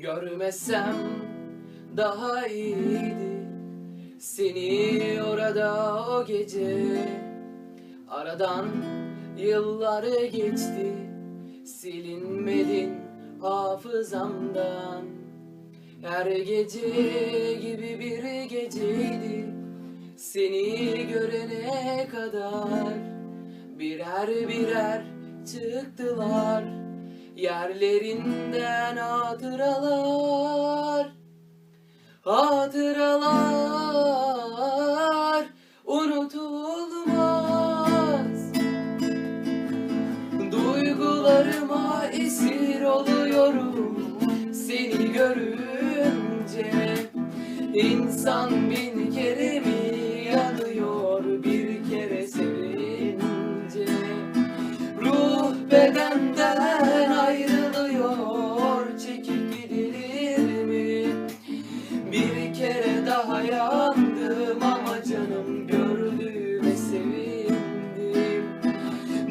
Görmesem daha iyiydi. Seni orada o gece Aradan yılları geçti. Silinmedin hafızamdan. Her gece gibi bir geceydi. Seni görene kadar Birer birer çıktılar Yerlerinden hatıralar Hatıralar unutulmaz. Duygularıma esir oluyorum Seni görünce. İnsan bin kere mi yanıyor bir kere sevince? Ruh bedenden gördüğüme sevindim.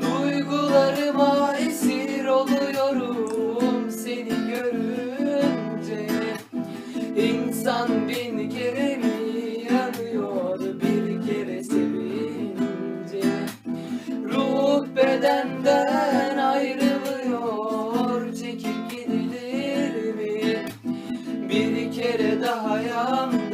Duygularıma esir oluyorum seni görünce. İnsan bin kere mi yanıyor bir kere sevince? Ruh bedenden ayrılıyor çekip gidilir mi? Bir kere daha yan